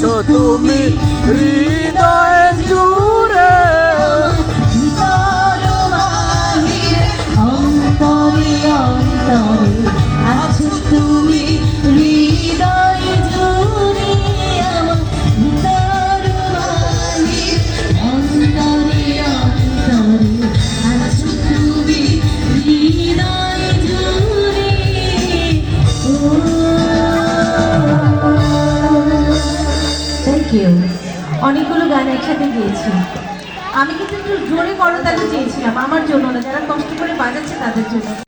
আছো তুমি? অনেকগুলো গান একসাথে গিয়েছি। আমি কিন্তু একটু জোরে করতালি চেয়েছিলাম, আমার জন্য না, যারা কষ্ট করে বাজাচ্ছে তাদের জন্য।